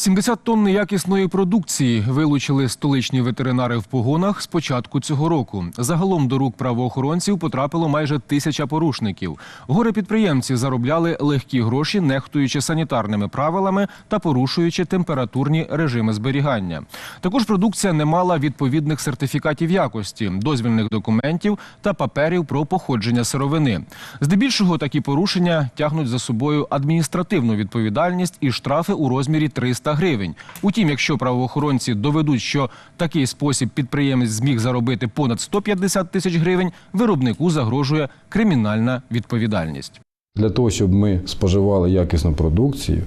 70 тонн неякісної продукції вилучили столичні ветеринари в погонах з початку цього року. Загалом до рук правоохоронців потрапило майже тисяча порушників. Горе підприємці заробляли легкі гроші, нехтуючи санітарними правилами та порушуючи температурні режими зберігання. Також продукція не мала відповідних сертифікатів якості, дозвільних документів та паперів про походження сировини. Здебільшого такі порушення тягнуть за собою адміністративну відповідальність і штрафи у розмірі 300 гривень. Утім, якщо правоохоронці доведуть, що такий спосіб підприємець зміг заробити понад 150 тисяч гривень, виробнику загрожує кримінальна відповідальність. Для того, щоб ми споживали якісну продукцію,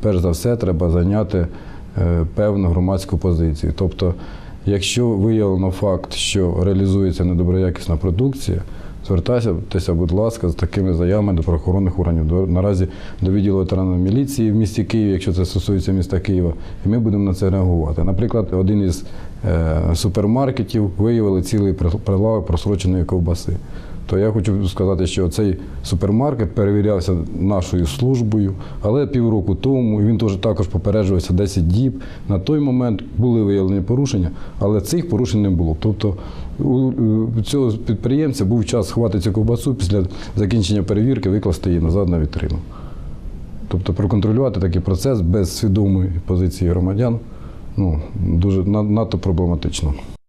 перш за все треба зайняти е, певну громадську позицію. Тобто, якщо виявлено факт, що реалізується недоброякісна продукція, звертайтеся, будь ласка, з такими заявами до правоохоронних органів. Наразі до відділу ветеранної міліції в місті Києві, якщо це стосується міста Києва, і ми будемо на це реагувати. Наприклад, один із е, супермаркетів виявили цілий прилавок просроченої ковбаси. То я хочу сказати, що цей супермаркет перевірявся нашою службою, але півроку тому він теж також попереджувався 10 діб. На той момент були виявлені порушення, але цих порушень не було. Тобто у у цього підприємця був час схватити цю ковбасу після закінчення перевірки, викласти її назад на вітрину. Тобто проконтролювати такий процес без свідомої позиції громадян ну, дуже надто проблематично.